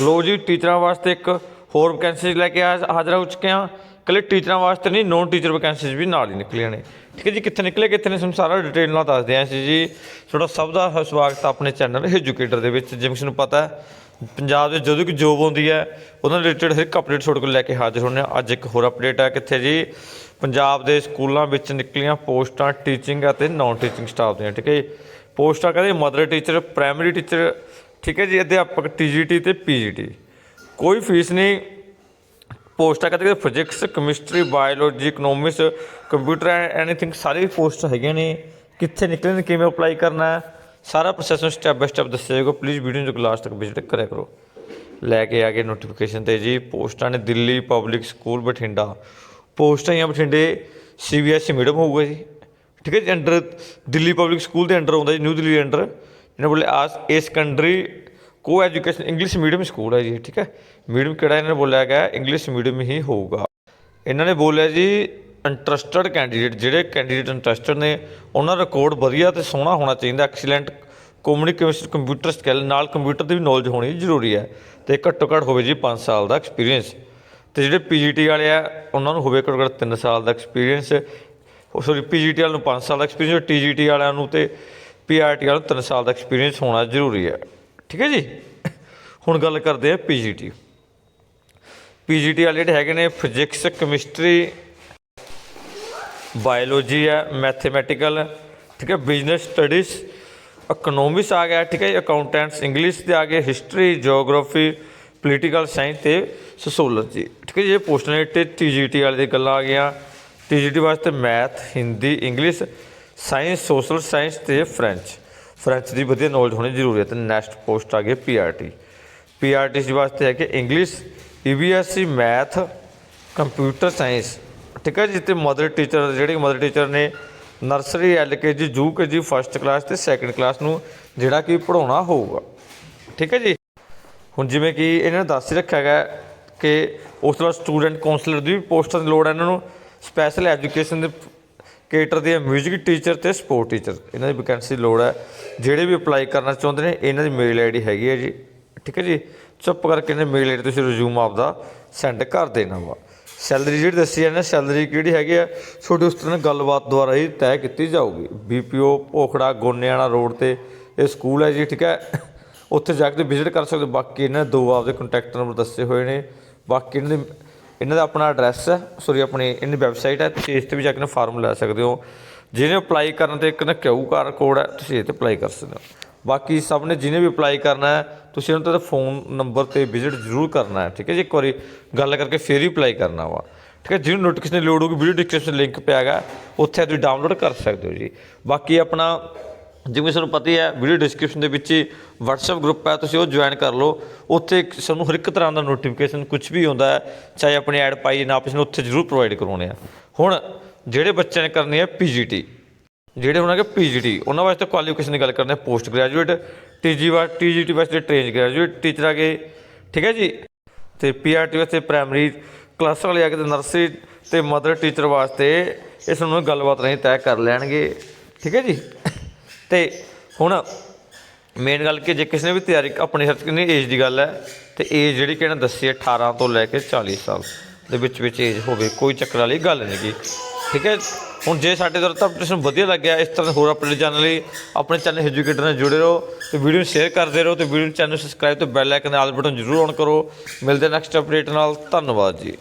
ਲੋ ਜੀ, ਟੀਚਰਾਂ ਵਾਸਤੇ ਇੱਕ ਹੋਰ ਵੈਕੈਂਸੀਜ਼ ਲੈ ਕੇ ਆ ਹਾਜ਼ਰ ਹੋ ਚੁੱਕੇ ਹਾਂ। ਇਕੱਲੇ ਟੀਚਰਾਂ ਵਾਸਤੇ ਨਹੀਂ ਨੌਨ ਟੀਚਰ ਵੈਕੈਂਸੀਜ਼ ਵੀ ਨਾਲ ਹੀ ਨਿਕਲੀਆਂ ਨੇ। ਠੀਕ ਹੈ ਜੀ, ਕਿੱਥੇ ਨਿਕਲੇ, ਕਿੱਥੇ ਨੇ, ਤੁਹਾਨੂੰ ਸਾਰਾ ਡਿਟੇਲ ਨਾਲ ਦੱਸਦੇ ਆਂ ਅਸੀਂ ਜੀ। ਤੁਹਾਡਾ ਸਭ ਦਾ ਸਵਾਗਤ ਆਪਣੇ ਚੈਨਲ ਐਜੂਕੇਟਰ ਦੇ ਵਿੱਚ, ਜਿਵੇਂ ਤੁਹਾਨੂੰ ਪਤਾ ਹੈ, ਪੰਜਾਬ ਦੇ ਜਦੋਂ ਕਿ ਜੋਬ ਆਉਂਦੀ ਹੈ, ਉਹਨਾਂ ਰਿਲੇਟਡ ਹਰ ਇੱਕ ਅਪਡੇਟ ਤੁਹਾਡੇ ਕੋਲ ਲੈ ਕੇ ਹਾਜ਼ਰ ਹੁੰਦੇ ਹਾਂ। ਅੱਜ ਇੱਕ ਹੋਰ ਅਪਡੇਟ ਹੈ ਕਿੱਥੇ ਜੀ, ਪੰਜਾਬ ਦੇ ਸਕੂਲਾਂ ਵਿੱਚ ਨਿਕਲੀਆਂ ਪੋਸਟਾਂ ਟੀਚਿੰਗ ਅਤੇ ਨਾਨ ਟੀਚਿੰਗ ਸਟਾਫ ਦੀਆਂ। ਠੀਕ ਹੈ ਜੀ, ਪੋਸਟਾਂ ਕਹਿੰਦੇ ਮਦਰ ਟੀਚਰ ਪ੍ਰਾਇਮਰੀ ਟੀਚਰ ਠੀਕ ਹੈ ਜੀ, ਅਧਿਆਪਕ ਟੀਜੀਟੀ ਤੇ ਪੀਜੀਟੀ ਕੋਈ ਫੀਸ ਨਹੀਂ। ਪੋਸਟਾਂ ਕਹਿੰਦੇ physics chemistry biology economics computer anything ਸਾਰੀ ਪੋਸਟ ਹੈਗੀਆਂ ਨੇ। ਕਿੱਥੇ ਨਿਕਲਣ ਨੇ ਕਿਵੇਂ ਅਪਲਾਈ ਕਰਨਾ ਹੈ, ਸਾਰਾ ਪ੍ਰੋਸੈਸ ਨੂੰ ਸਟੈਪ ਬਾਈ ਸਟੈਪ ਦੱਸਿਆ ਜਾਏਗਾ ਪਲੀਜ਼ ਵੀਡੀਓ ਨੂੰ ਲਾਸਟ ਤੱਕ ਵਿਜ਼ਿਟ ਕਰਿਆ ਕਰੋ। ਲੈ ਕੇ ਆ ਗਏ ਨੋਟੀਫਿਕੇਸ਼ਨ ਤੇ ਜੀ। ਪੋਸਟਾਂ ਨੇ ਦਿੱਲੀ ਪਬਲਿਕ ਸਕੂਲ ਬਠਿੰਡਾ। ਪੋਸਟਾਂ ਹੀ ਆ ਬਠਿੰਡੇ ਸੀਬੀਐਸਈ ਮੀਡੀਅਮ ਹੋਊਗਾ ਜੀ। ਠੀਕ ਹੈ ਜੀ ਅੰਡਰ ਦਿੱਲੀ ਪਬਲਿਕ ਸਕੂਲ ਦੇ ਅੰਡਰ ਆਉਂਦਾ ਜੀ ਨਿਊ ਦਿੱਲੀ ਦੇ ਅੰਡਰ ਇਹਨਾਂ ਬੋਲੇ ਆਸ, ਇਹ ਸੈਕੰਡਰੀ ਕੋ ਐਜੂਕੇਸ਼ਨ ਇੰਗਲਿਸ਼ ਮੀਡੀਅਮ ਸਕੂਲ ਹੈ ਜੀ, ਠੀਕ ਹੈ? ਮੀਡੀਅਮ ਕਿਹੜਾ ਇਹਨਾਂ ਨੇ ਬੋਲਿਆ ਗਿਆ? ਇੰਗਲਿਸ਼ ਮੀਡੀਅਮ ਹੀ ਹੋਊਗਾ। ਇਹਨਾਂ ਨੇ ਬੋਲਿਆ ਜੀ ਇੰਟਰਸਟਡ ਕੈਂਡੀਡੇਟ ਜਿਹੜੇ ਕੈਂਡੀਡੇਟ ਇੰਟਰਸਟਡ ਨੇ, ਉਹਨਾਂ ਦਾ ਰਿਕਾਰਡ ਵਧੀਆ ਤੇ ਸੋਹਣਾ ਹੋਣਾ ਚਾਹੀਦਾ ਐਕਸੀਲੈਂਟ ਕਮਿਊਨੀਕੇਸ਼ਨ ਕੰਪਿਊਟਰ ਸਕਿੱਲ ਨਾਲ ਕੰਪਿਊਟਰ ਦੀ ਵੀ ਨੌਲੇਜ ਹੋਣੀ ਜ਼ਰੂਰੀ ਹੈ। ਤੇ ਘੱਟੋ ਘੱਟ ਹੋਵੇ ਜੀ 5 ਸਾਲ ਦਾ ਐਕਸਪੀਰੀਅੰਸ ਤੇ ਜਿਹੜੇ ਪੀਜੀਟੀ ਵਾਲੇ ਆ, ਉਹਨਾਂ ਨੂੰ ਹੋਵੇ ਘੱਟੋ ਘੱਟ 3 ਸਾਲ ਦਾ ਐਕਸਪੀਰੀਅੰਸ ਸੌਰੀ ਪੀਜੀਟੀ ਵਾਲਿਆਂ ਨੂੰ 5 ਸਾਲ ਦਾ ਐਕਸਪੀਰੀਅੰਸ ਟੀਜੀਟੀ ਵਾਲਿਆਂ ਨੂੰ ਤੇ ਪੀਆਰਟੀ ਵਾਲਿਆਂ ਨੂੰ 3 ਸਾਲ ਦਾ ਐਕਸਪੀਰੀਅੰਸ ਹੋਣਾ ਜ਼ਰੂਰੀ ਹੈ। ਠੀਕ ਹੈ ਜੀ? ਹੁਣ ਗੱਲ ਕਰਦੇ ਆ ਪੀਜੀਟੀ ਪੀਜੀਟੀ ਵਾਲੇ ਜਿਹੜੇ ਹੈਗੇ ਨੇ ਫਿਜ਼ਿਕਸ ਕੈਮਿਸਟਰੀ ਬਾਇਓਲੋਜੀ ਹੈ ਮੈਥਮੈਟੀਕਲ ਠੀਕ ਹੈ ਬਿਜ਼ਨਸ ਸਟੱਡੀਜ਼ ਇਕਨੋਮਿਕਸ ਆ ਗਿਆ, ਠੀਕ ਹੈ ਅਕਾਊਂਟੈਂਟਸ ਇੰਗਲਿਸ਼ ਦੇ ਆ ਗਏ ਹਿਸਟਰੀ ਜੀਓਗ੍ਰਾਫੀ ਪੋਲੀਟੀਕਲ ਸਾਇੰਸ ਤੇ ਸੋਸ਼ੋਲੋਜੀ ਠੀਕ ਹੈ ਜੀ, ਇਹ ਪੋਸਟ ਨੇ ਤੇ ਟੀਜੀਟੀ ਵਾਲੇ ਦੀ ਗੱਲਾਂ ਆ ਗਈਆਂ। ਟੀਜੀਟੀ ਵਾਸਤੇ math Hindi English science social science ਤੇ ਫ੍ਰੈਂਚ ਫ੍ਰੈਂਚ ਦੀ ਵਧੀਆ ਨੌਲੇਜ ਹੋਣੀ ਜ਼ਰੂਰੀ ਹੈ ਤੇ ਨੈਕਸਟ ਪੋਸਟ ਆ ਗਈ ਪੀਆਰਟੀ ਪੀਆਰਟੀ ਦੇ ਵਾਸਤੇ ਹੈ ਕਿ English EBSC math computer science ਠੀਕ ਹੈ ਜੀ ਤੇ ਮਦਰ ਟੀਚਰ ਜਿਹੜੀ ਮਦਰ ਟੀਚਰ ਨੇ nursery LKG UKG first class ਤੇ ਸੈਕੰਡ ਕਲਾਸ ਨੂੰ ਜਿਹੜਾ ਕਿ ਪੜਾਉਣਾ ਹੋਊਗਾ। ਠੀਕ ਹੈ ਜੀ? ਹੁਣ ਜਿਵੇਂ ਕਿ ਇਹਨਾਂ ਨੇ ਦੱਸ ਹੀ ਰੱਖਿਆ ਗਿਆ ਕਿ ਉਸ ਤੋਂ ਬਾਅਦ ਸਟੂਡੈਂਟ ਕਾਉਂਸਲਰ ਦੀ ਵੀ ਪੋਸਟਾਂ ਦੀ ਲੋੜ ਹੈ ਇਹਨਾਂ ਨੂੰ। ਸਪੈਸ਼ਲ ਐਜੂਕੇਸ਼ਨ ਦੇ ਕੇਟਰ ਦੇ ਮਿਊਜ਼ਿਕ ਟੀਚਰ ਤੇ ਸਪੋਰਟ ਟੀਚਰ ਇਹਨਾਂ ਦੀ ਵੈਕੈਂਸੀ ਲੋੜ ਹੈ। ਜਿਹੜੇ ਵੀ ਅਪਲਾਈ ਕਰਨਾ ਚਾਹੁੰਦੇ ਨੇ, ਇਹਨਾਂ ਦੀ ਮੇਲ ਆਈਡੀ ਹੈਗੀ ਹੈ ਜੀ। ਠੀਕ ਹੈ ਜੀ? ਚੁੱਪ ਕਰਕੇ ਇਹਨਾਂ ਮੇਲ ਆਈਡੀ ਤੁਸੀਂ ਰਿਜ਼ਿਊਮ ਆਪਦਾ ਸੈਂਡ ਕਰ ਦੇਣਾ ਵਾ। ਸੈਲਰੀ ਜਿਹੜੀ ਦੱਸੀ ਹੈ ਨਾ ਸੈਲਰੀ ਕਿਹੜੀ ਹੈਗੀ ਆ ਤੁਹਾਡੀ ਉਸ ਤਰ੍ਹਾਂ ਗੱਲਬਾਤ ਦੁਆਰਾ ਹੀ ਤੈਅ ਕੀਤੀ ਜਾਊਗੀ। ਬੀਪੀਓ ਭੋਖੜਾ ਗੋਨੇਆਣਾ ਰੋਡ ਤੇ ਇਹ ਸਕੂਲ ਹੈ ਜੀ, ਠੀਕ ਹੈ? ਉੱਥੇ ਜਾ ਕੇ ਵਿਜ਼ਿਟ ਕਰ ਸਕਦੇ ਬਾਕੀ ਇਹਨਾਂ ਦੇ ਦੋ ਆਪਦੇ ਕੰਟੈਕਟ ਨੰਬਰ ਦੱਸੇ ਹੋਏ ਨੇ। ਬਾਕੀ ਇਹਨਾਂ ਦੇ ਇਹਨਾਂ ਦਾ ਆਪਣਾ ਐਡਰੈਸ ਹੈ ਸੋਰੀ ਆਪਣੀ ਇਹਨਾਂ ਦੀ ਵੈਬਸਾਈਟ ਹੈ, ਤੁਸੀਂ ਇਸ ਤੇ ਵੀ ਜਾ ਕੇ ਫਾਰਮ ਲੈ ਸਕਦੇ ਹੋ। ਜਿਹਨੇ ਅਪਲਾਈ ਕਰਨ ਤੇ ਇੱਕ ਨਾ ਕਿਊ ਆਰ ਕੋਡ ਹੈ, ਤੁਸੀਂ ਇਹ ਤੇ ਅਪਲਾਈ ਕਰ ਸਕਦੇ ਹੋ। ਬਾਕੀ ਸਭ ਨੇ ਜਿਹਨੇ ਵੀ ਅਪਲਾਈ ਕਰਨਾ ਹੈ, ਤੁਸੀਂ ਉਹਨਾਂ ਦਾ ਫੋਨ ਨੰਬਰ ਤੇ ਵਿਜ਼ਿਟ ਜ਼ਰੂਰ ਕਰਨਾ ਹੈ, ਠੀਕ ਹੈ ਜੀ? ਇੱਕ ਵਾਰੀ ਗੱਲ ਕਰਕੇ ਫੇਰ ਹੀ ਅਪਲਾਈ ਕਰਨਾ ਵਾ। ਠੀਕ ਹੈ, ਜਿਹਨੂੰ ਨੋਟੀਫਿਕੇਸ਼ਨ ਦੀ ਲੋੜ ਹੋਊਗੀ ਵੀਡੀਓ ਡਿਸਕ੍ਰਿਪਸ਼ਨ ਲਿੰਕ ਪਿਆ ਹੈਗਾ, ਉੱਥੇ ਤੁਸੀਂ ਡਾਊਨਲੋਡ ਕਰ ਸਕਦੇ ਹੋ ਜੀ। ਬਾਕੀ ਆਪਣਾ ਜਿਵੇਂ ਸਾਨੂੰ ਪਤਾ ਹੀ ਹੈ ਵੀਡੀਓ ਡਿਸਕ੍ਰਿਪਸ਼ਨ ਦੇ ਵਿੱਚ ਹੀ WhatsApp ਗਰੁੱਪ ਹੈ, ਤੁਸੀਂ ਉਹ ਜੁਆਇਨ ਕਰ ਲਓ। ਉੱਥੇ ਸਾਨੂੰ ਹਰ ਇੱਕ ਤਰ੍ਹਾਂ ਦਾ ਨੋਟੀਫਿਕੇਸ਼ਨ ਕੁਝ ਵੀ ਹੁੰਦਾ ਹੈ, ਚਾਹੇ ਆਪਣੀ ਐਡ ਪਾਈ ਨਾ ਆਪਸ਼ਨ ਉੱਥੇ ਜ਼ਰੂਰ ਪ੍ਰੋਵਾਈਡ ਕਰਵਾਉਣੇ ਆ। ਹੁਣ ਜਿਹੜੇ ਬੱਚਿਆਂ ਨੇ ਕਰਨੀ ਹੈ ਪੀਜੀਟੀ ਜਿਹੜੇ ਹੋਣਗੇ ਪੀਜੀਟੀ ਉਹਨਾਂ ਵਾਸਤੇ ਕੁਆਲੀਫਿਕੇਸ਼ਨ ਦੀ ਗੱਲ ਕਰਨੀ ਹਾਂ ਪੋਸਟ ਗ੍ਰੈਜੂਏਟ ਟੀਜੀ ਵਾ ਟੀਜੀਟੀ ਵਾਸਤੇ ਟ੍ਰੇਨ ਗ੍ਰੈਜੂਏਟ ਟੀਚਰ ਆ ਗਏ। ਠੀਕ ਹੈ ਜੀ? ਤੇ ਪੀਆਰਟੀ ਵਾਸਤੇ ਪ੍ਰਾਇਮਰੀ ਕਲਾਸ ਵਾਲੇ ਆ ਕੇ ਤੇ ਨਰਸਰੀ ਤੇ ਮਦਰ ਟੀਚਰ ਵਾਸਤੇ ਇਸ ਨੂੰ ਗੱਲਬਾਤ ਨਹੀਂ ਤੈਅ ਕਰ ਲੈਣਗੇ। ਠੀਕ ਹੈ ਜੀ? ਤੇ ਹੁਣ ਮੇਨ ਗੱਲ ਕਿ ਜੇ ਕਿਸੇ ਨੇ ਵੀ ਤਿਆਰੀ ਆਪਣੀ ਸਰਚ ਕਰਨੀ ਏਜ ਦੀ ਗੱਲ ਹੈ, ਤੇ ਏਜ ਜਿਹੜੀ ਕਿ ਇਹਨਾਂ ਦੱਸੀ ਹੈ 18 ਤੋਂ ਲੈ ਕੇ 40 ਸਾਲ ਦੇ ਵਿੱਚ ਵਿੱਚ ਏਜ ਹੋਵੇ, ਕੋਈ ਚੱਕਰ ਵਾਲੀ ਗੱਲ ਨਹੀਂ ਗੀ। ਠੀਕ ਹੈ? ਹੁਣ ਜੇ ਸਾਡੇ ਦੁਆਰਾ ਤਾਂ ਤੁਹਾਨੂੰ ਵਧੀਆ ਲੱਗਿਆ, ਇਸ ਤਰ੍ਹਾਂ ਦੇ ਹੋਰ ਅਪਡੇਟ ਚੈਨਲ ਲਈ, ਆਪਣੇ ਚੈਨਲ ਐਜੂਕੇਟਰ ਨਾਲ ਜੁੜੇ ਰਹੋ, ਤੇ ਵੀਡੀਓ ਨੂੰ ਸ਼ੇਅਰ ਕਰਦੇ ਰਹੋ, ਤੇ ਵੀਡੀਓ ਨੂੰ ਚੈਨਲ ਸਬਸਕ੍ਰਾਈਬ ਤੇ ਬੈਲ ਆਈਕਨ ਦੇ ਆਲ ਬਟਨ ਜ਼ਰੂਰ ਔਨ ਕਰੋ। ਮਿਲਦੇ ਨੈਕਸਟ ਅਪਡੇਟ ਨਾਲ, ਧੰਨਵਾਦ ਜੀ।